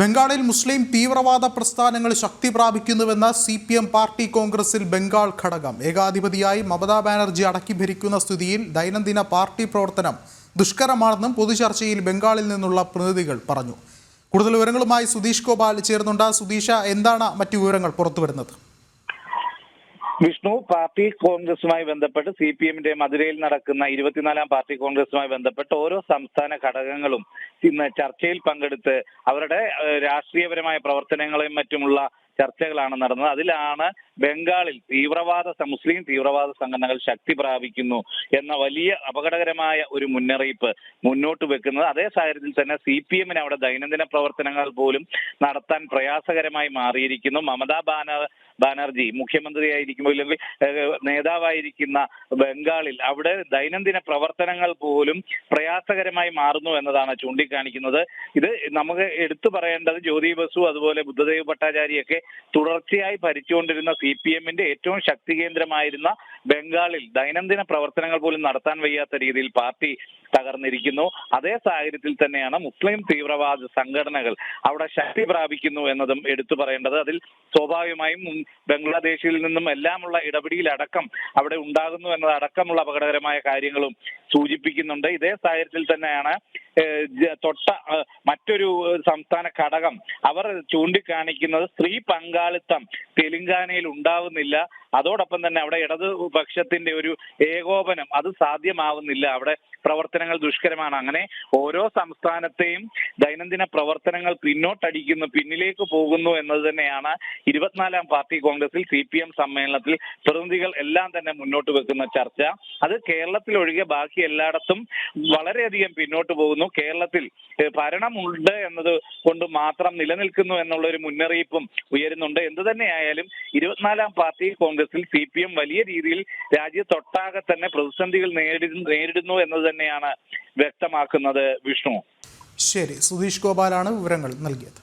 ബംഗാളിൽ മുസ്ലിം തീവ്രവാദ പ്രസ്ഥാനങ്ങൾ ശക്തി പ്രാപിക്കുന്നുവെന്ന സി പി എം പാർട്ടി കോൺഗ്രസിൽ ബംഗാൾ ഘടകം. ഏകാധിപതിയായി മമതാ ബാനർജി അടക്കി ഭരിക്കുന്ന സ്ഥിതിയിൽ ദൈനംദിന പാർട്ടി പ്രവർത്തനം ദുഷ്കരമാണെന്നും പൊതുചർച്ചയിൽ ബംഗാളിൽ നിന്നുള്ള പ്രതിനിധികൾ പറഞ്ഞു. കൂടുതൽ വിവരങ്ങളുമായി സുധീഷ് ഗോപാൽ ചേർന്നുണ്ട് സുധീഷ എന്താണ് മറ്റു വിവരങ്ങൾ പുറത്തുവരുന്നത്? വിഷ്ണു പാർട്ടി കോൺഗ്രസുമായി ബന്ധപ്പെട്ട് സി പി എമ്മിന്റെ മധുരയിൽ നടക്കുന്ന ഇരുപത്തിനാലാം പാർട്ടി കോൺഗ്രസുമായി ബന്ധപ്പെട്ട് ഓരോ സംസ്ഥാന ഘടകങ്ങളും ഇന്ന് ചർച്ചയിൽ പങ്കെടുത്ത് അവരുടെ രാഷ്ട്രീയപരമായ പ്രവർത്തനങ്ങളെയും മറ്റുമുള്ള ചർച്ചകളാണ് നടന്നത്. അതിലാണ് ബംഗാളിൽ തീവ്രവാദ മുസ്ലിം തീവ്രവാദ സംഘടനകൾ ശക്തി പ്രാപിക്കുന്നു എന്ന വലിയ അപകടകരമായ ഒരു മുന്നറിയിപ്പ് മുന്നോട്ട് വെക്കുന്നത്. അതേ സാഹചര്യത്തിൽ തന്നെ സി പി എമ്മിന് അവിടെ ദൈനംദിന പ്രവർത്തനങ്ങൾ പോലും നടത്താൻ പ്രയാസകരമായി മാറിയിരിക്കുന്നു. മമതാ ബാനർ ബാനർജി മുഖ്യമന്ത്രിയായിരിക്കുമ്പോൾ ഇല്ലെങ്കിൽ ഏഹ്, നേതാവായിരിക്കുന്ന ബംഗാളിൽ അവിടെ ദൈനംദിന പ്രവർത്തനങ്ങൾ പോലും പ്രയാസകരമായി മാറുന്നു എന്നതാണ് ചൂണ്ടിക്കാണിക്കുന്നത്. ഇത് നമുക്ക് എടുത്തു പറയേണ്ടത് ജ്യോതി ബസു അതുപോലെ ബുദ്ധദേവ് ഭട്ടാചാര്യയൊക്കെ തുടർച്ചയായി ഭരിച്ചുകൊണ്ടിരുന്ന സി പി എമ്മിന്റെ ഏറ്റവും ശക്തി കേന്ദ്രമായിരുന്ന ബംഗാളിൽ ദൈനംദിന പ്രവർത്തനങ്ങൾ പോലും നടത്താൻ വയ്യാത്ത രീതിയിൽ പാർട്ടി തകർന്നിരിക്കുന്നു. അതേ സാഹചര്യത്തിൽ തന്നെയാണ് മുസ്ലിം തീവ്രവാദ സംഘടനകൾ അവിടെ ശക്തി പ്രാപിക്കുന്നു എന്നതും എടുത്തു പറയേണ്ടത്. അതിൽ സ്വാഭാവികമായും ബംഗ്ലാദേശിൽ നിന്നും എല്ലാമുള്ള ഇടപെടിയിലടക്കം അവിടെ ഉണ്ടാകുന്നു എന്നതടക്കമുള്ള അപകടകരമായ കാര്യങ്ങളും സൂചിപ്പിക്കുന്നുണ്ട്. ഇതേ സാഹചര്യത്തിൽ തന്നെയാണ് തൊട്ട മറ്റൊരു സംസ്ഥാന ഘടകം അവർ ചൂണ്ടിക്കാണിക്കുന്നത് സ്ത്രീ പങ്കാളിത്തം തെലുങ്കാനയിൽ ഉണ്ടാവുന്നില്ല. അതോടൊപ്പം തന്നെ അവിടെ ഇടതുപക്ഷത്തിന്റെ ഒരു ഏകോപനം അത് സാധ്യമാവുന്നില്ല. അവിടെ പ്രവർത്തനങ്ങൾ ദുഷ്കരമാണ്. അങ്ങനെ ഓരോ സംസ്ഥാനത്തെയും ദൈനംദിന പ്രവർത്തനങ്ങൾ പിന്നോട്ടടിക്കുന്നു പിന്നിലേക്ക് പോകുന്നു എന്നത് തന്നെയാണ് ഇരുപത്തിനാലാം പാർട്ടി കോൺഗ്രസിൽ സി പി എം സമ്മേളനത്തിൽ പ്രതിനിധികൾ എല്ലാം തന്നെ മുന്നോട്ട് വെക്കുന്ന ചർച്ച. അത് കേരളത്തിൽ ഒഴികെ ബാക്കി എല്ലായിടത്തും വളരെയധികം പിന്നോട്ട് പോകുന്നു. കേരളത്തിൽ ഭരണമുണ്ട് എന്നത് കൊണ്ട് മാത്രം നിലനിൽക്കുന്നു എന്നുള്ള ഒരു മുന്നറിയിപ്പും ഉയരുന്നുണ്ട്. എന്ത് തന്നെയായാലും ഇരുപത്തിനാലാം പാർട്ടി കോൺഗ്രസിൽ സി പി എം വലിയ രീതിയിൽ രാജ്യത്തൊട്ടാകെ തന്നെ പ്രതിസന്ധികൾ നേരിടുന്നു എന്ന് തന്നെയാണ് വ്യക്തമാക്കുന്നത് വിഷ്ണു. ശരി സുധീഷ് ഗോപാലാണ് വിവരങ്ങൾ നൽകിയത്.